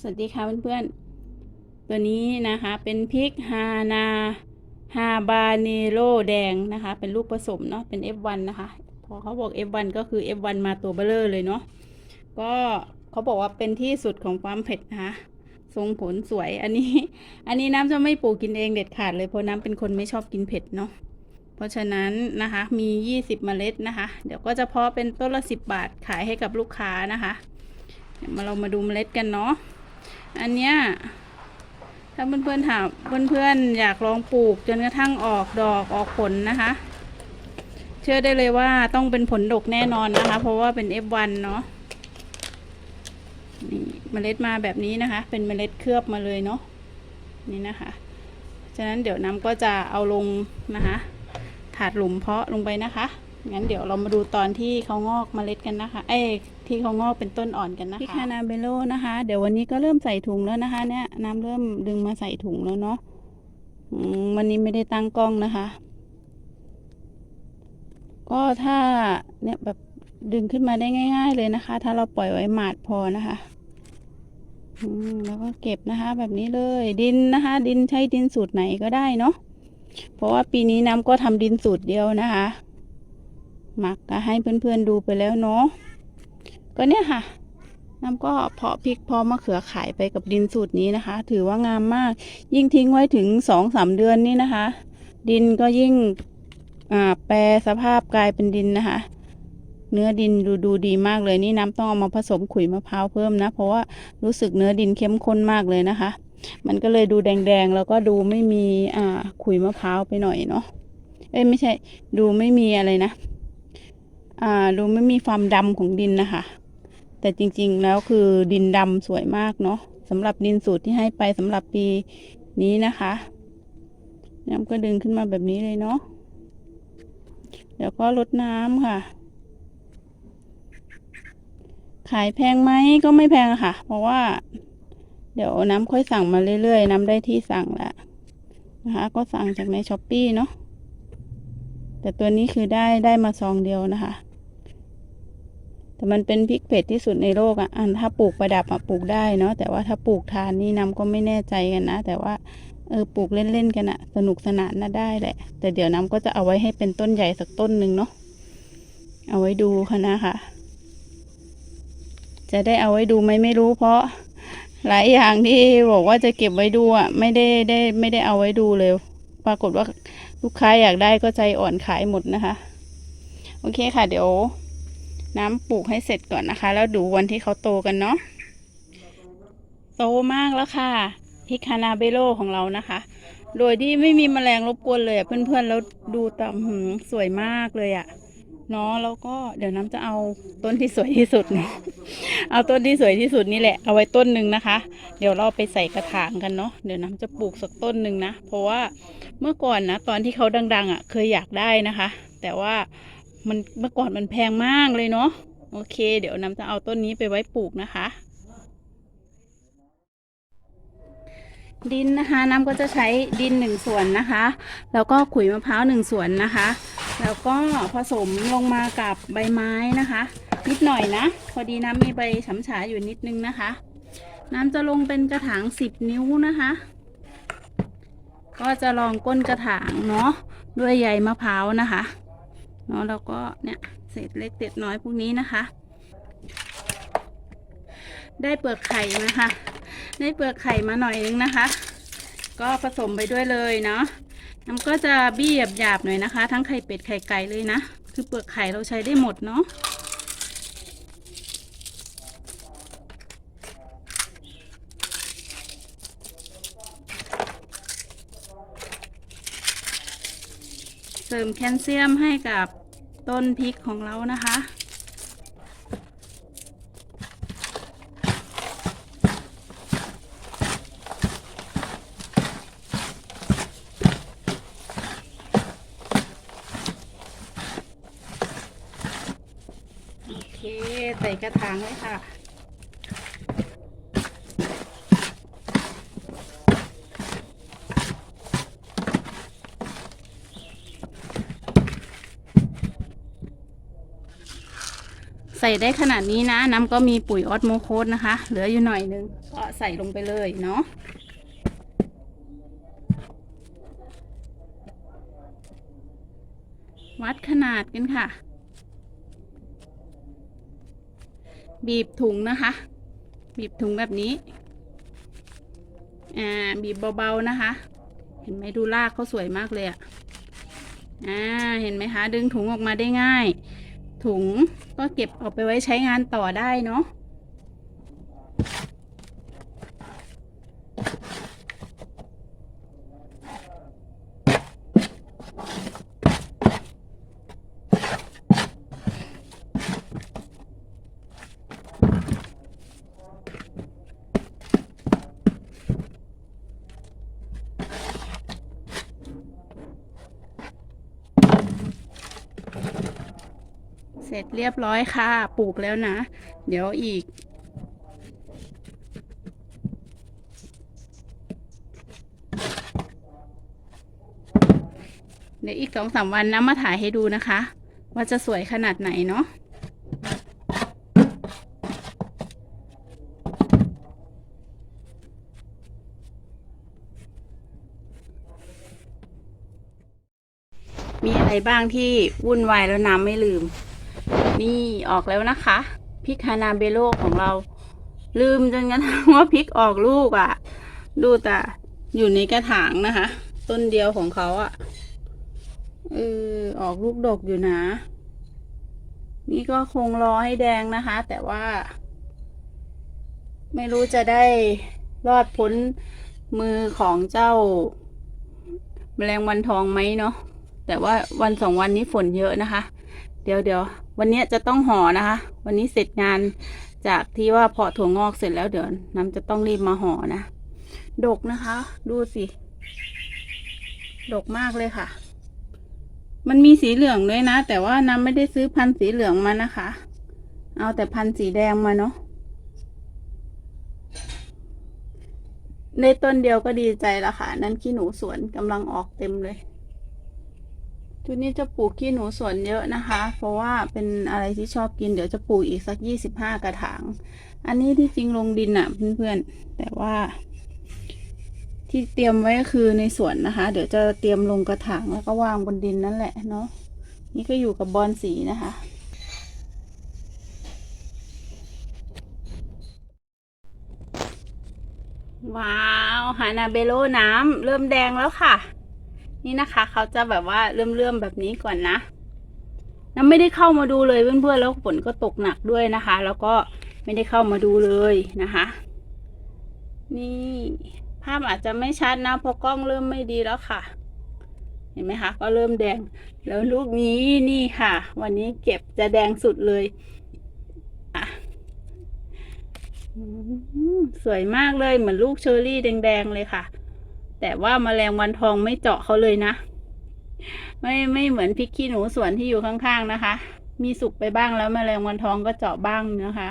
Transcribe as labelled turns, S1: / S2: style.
S1: สวัสดีค่ะเพื่อนๆ ตัวนี้นะคะเป็นพริกฮานาฮาบาเนโรแดงนะคะ เป็นลูกผสมเนาะเป็น F1 นะคะ พอเขาบอก F1 ก็คือ F1 มาตัวเบลเลอร์เลยเนาะก็เขาบอกว่าเป็นที่สุดของความเผ็ดนะคะทรงผลสวยอันนี้ อันนี้น้ำจะไม่ปลูกกินเองเด็ดขาดเลยเพราะน้ำเป็นคนไม่ชอบกินเผ็ดเนาะเพราะฉะนั้นนะคะมี 20 เมล็ดนะคะ เดี๋ยวก็จะเพาะเป็นต้นละ 10 บาทขายให้กับลูกค้านะคะเดี๋ยวมาเรามาดูเมล็ดกันเนาะ อันเนี้ยถ้าเพื่อนๆถามเพื่อนๆอยากลองปลูกจนกระทั่งออกดอกออกผลนะคะ เชื่อได้เลยว่าต้องเป็นผลดกแน่นอนนะคะ เพราะว่าเป็น F1 เนาะนี่เมล็ดมาแบบนี้นะคะ เป็นเมล็ดเคลือบมาเลยเนาะนี่นะคะฉะนั้นเดี๋ยวน้ำก็จะเอาลงนะคะ ถาดหลุมเพาะลงไปนะคะ งั้นเดี๋ยวเรามาดูตอนที่เขางอกเมล็ดกันนะคะ เอ้ยที่เขางอกเป็นต้นอ่อนกันนะคะพี่คานาเบโลนะคะ เดี๋ยววันนี้ก็เริ่มใส่ถุงแล้วนะคะ เนี่ยน้ำเริ่มดึงมาใส่ถุงแล้วเนาะอืมวันนี้ไม่ได้ตั้งกล้องนะคะ ก็ถ้าเนี่ยแบบดึงขึ้นมาได้ง่าย ๆ เลยนะคะ ถ้าเราปล่อยไว้หมาดพอนะคะอืมแล้วก็เก็บนะคะแบบนี้เลยดินนะคะ ดินใช้ดินสูตรไหนก็ได้เนาะเพราะว่าปีนี้น้ำก็ทำดินสูตรเดียวนะคะ หมักก็ให้เพื่อนๆดูไปแล้วเนาะก็เนี่ยค่ะน้ำก็เพาะพริกเพาะมะเขือขายไปกับดินสูตรนี้นะคะ ถือว่างามมาก ยิ่งทิ้งไว้ถึงสองสามเดือนนี่นะคะ ดินก็ยิ่งแปรสภาพกลายเป็นดินนะคะ เนื้อดินดูดูดีมากเลยนี่น้ำต้องเอามาผสมขุยมะพร้าวเพิ่มนะ เพราะว่ารู้สึกเนื้อดินเข้มข้นมากเลยนะคะ มันก็เลยดูแดงๆ แล้วก็ดูไม่มีขุยมะพร้าวไปหน่อยเนาะเอ้ยไม่ใช่ดูไม่มีอะไรนะ ดูไม่มีความดำของดินนะคะ แต่จริงๆแล้วคือดินดำสวยมากเนาะสำหรับดินสูตรที่ให้ไปสำหรับปีนี้นะคะน้ำก็ดึงขึ้นมาแบบนี้เลยเนาะเดี๋ยวก็ลดน้ำค่ะ ขายแพงไหมก็ไม่แพงค่ะ เพราะว่า เดี๋ยวน้ำค่อยสั่งมาเรื่อยๆ น้ำได้ที่สั่งแล้วนะคะ ก็สั่งจากในช้อปปี้เนาะแต่ตัวนี้คือได้ได้มาซองเดียวนะคะ แต่มันเป็นพริกเผ็ดที่สุดในโลกอะอันถ้าปลูกประดับอะปลูกได้เนาะแต่ว่าถ้าปลูกทานนี่น้ำก็ไม่แน่ใจกันนะ แต่ว่าเออปลูกเล่นๆกันอะสนุกสนานน่าได้แหละ แต่เดี๋ยวน้ำก็จะเอาไว้ให้เป็นต้นใหญ่สักต้นหนึ่งเนาะเอาไว้ดูค่ะนะคะ จะได้เอาไว้ดูไหมไม่รู้ เพราะหลายอย่างที่บอกว่าจะเก็บไว้ดูอะไม่ได้ได้ไม่ได้เอาไว้ดูเลย ปรากฏว่าลูกค้าอยากได้ก็ใจอ่อนขายหมดนะคะ โอเคค่ะเดี๋ยว น้ำปลูกให้เสร็จก่อนนะคะ แล้วดูวันที่เขาโตกันเนาะโตมากแล้วค่ะพิคานาเบโลของเรานะคะ โดยที่ไม่มีแมลงรบกวนเลยอะเพื่อนๆแล้วดูตามหืมสวยมากเลยอะเนาะแล้วก็เดี๋ยวน้ำจะเอาต้นที่สวยที่สุดเนาะเอาต้นที่สวยที่สุดนี่แหละเอาไว้ต้นหนึ่งนะคะ เดี๋ยวเราไปใส่กระถางกันเนาะเดี๋ยวน้ำจะปลูกสักต้นหนึ่งนะ เพราะว่าเมื่อก่อนนะตอนที่เขาดัง ๆอะเคยอยากได้นะคะ แต่ว่า มันเมื่อก่อนมันแพงมากเลยเนาะโอเค เดี๋ยวน้ำจะเอาต้นนี้ไปไว้ปลูกนะคะ ดินนะคะ น้ำก็จะใช้ดินหนึ่งส่วนนะคะ แล้วก็ขุยมะพร้าวหนึ่งส่วนนะคะ แล้วก็ผสมลงมากับใบไม้นะคะ นิดหน่อยนะ พอดีน้ำมีใบฉำฉาอยู่นิดนึงนะคะ น้ำจะลงเป็นกระถางสิบนิ้วนะคะ ก็จะลองก้นกระถางเนาะด้วยใยมะพร้าวนะคะ เนาะแล้วก็เนี่ยเศษเล็กเศษน้อยพวกนี้นะคะ ได้เปลือกไข่มาค่ะได้เปลือกไข่มาหน่อยนึงนะคะ ก็ผสมไปด้วยเลยเนาะน้ำก็จะบี้หยาบๆหน่อยนะคะ ทั้งไข่เป็ดไข่ไก่เลยนะ คือเปลือกไข่เราใช้ได้หมดเนาะเสริมแคลเซียมให้กับ ต้นพริกของเรานะคะ โอเค ใส่กระถางเลยค่ะ สส่ได้ขนาดนี้นะ น้ำก็มีปุ๋ยออสโมโคสนะคะ เหลืออยู่หน่อยนึงก็ใส่ลงไปเลยเนาะวัดขนาดกันค่ะ บีบถุงนะคะ บีบถุงแบบนี้ อ่า บีบเบาๆนะคะ เห็นไหมดูลากเขาสวยมากเลยอะอ่า เห็นไหมคะ ดึงถุงออกมาได้ง่าย ถุง ก็เก็บเอาไปไว้ใช้งานต่อได้เนาะ ร็จเรียบร้อยค่ะ ปลูกแล้วนะ เดี๋ยวอีก เดี๋ยวอีกสองสามวันนะมาถ่ายให้ดูนะคะ ว่าจะสวยขนาดไหนเนาะมีอะไรบ้างที่วุ่นวายแล้วน้ำไม่ลืม นี่ออกแล้วนะคะพริกฮานาเบโลของเรา ลืมจนกระทั่งว่าพริกออกลูกอะ่ะ ดูแต่อยู่ในกระถางนะคะ ต้นเดียวของเขาอะ่ะเออออกลูกดกอยู่นะ นี่ก็คงรอให้แดงนะคะ แต่ว่า ไม่รู้จะได้รอดพ้นมือของเจ้า แมลงวันทองไหมเนาะแต่ว่าวันสองวันนี้ฝนเยอะนะคะ เดี๋ยวเดี๋ยว วันนี้จะต้องห่อนะคะ วันนี้เสร็จงานจากที่ว่าเพาะถั่วงอกเสร็จแล้วเดี๋ยวน้ำจะต้องรีบมาห่อนะ ดกนะคะ ดูสิ ดกมากเลยค่ะ มันมีสีเหลืองด้วยนะ แต่ว่าน้ำไม่ได้ซื้อพันธุ์สีเหลืองมานะคะ เอาแต่พันธุ์สีแดงมาเนาะในต้นเดียวก็ดีใจล้วค่ะ นั่นขี้หนูสวนกำลังออกเต็มเลย ชุดนี้จะปลูกขี้หนูสวนเยอะนะคะ เพราะว่าเป็นอะไรที่ชอบกินเดี๋ยวจะปลูกอีกสักยี่สิบห้ากระถาง อันนี้ที่จริงลงดินอะ่ะเพื่อนๆ แต่ว่า ที่เตรียมไว้ก็คือในสวนนะคะ เดี๋ยวจะเตรียมลงกระถางแล้วก็วางบนดินนั่นแหละเนาะ นี่ก็อยู่กับบอลสีนะคะว้าว ฮานาเบโลน้ำเริ่มแดงแล้วค่ะ นี่นะคะเขาจะแบบว่าเลื่อมๆแบบนี้ก่อนนะน้ำไม่ได้เข้ามาดูเลยเพื่อนๆแล้วฝนก็ตกหนักด้วยนะคะ แล้วก็ไม่ได้เข้ามาดูเลยนะคะ นี่ภาพอาจจะไม่ชัดนะเพราะกล้องเริ่มไม่ดีแล้วค่ะ เห็นไหมคะ ก็เริ่มแดง แล้วลูกนี้นี่ค่ะ วันนี้เก็บจะแดงสุดเลยสวยมากเลยเหมือนลูกเชอร์รี่แดงๆเลยค่ะ แต่ว่าแมลงวันทองไม่เจาะเขาเลยนะ ไม่ไม่เหมือนพริกขี้หนูสวนที่อยู่ข้างๆนะคะ มีสุกไปบ้างแล้วมแมลงวันทองก็เจาะบ้างนะคะ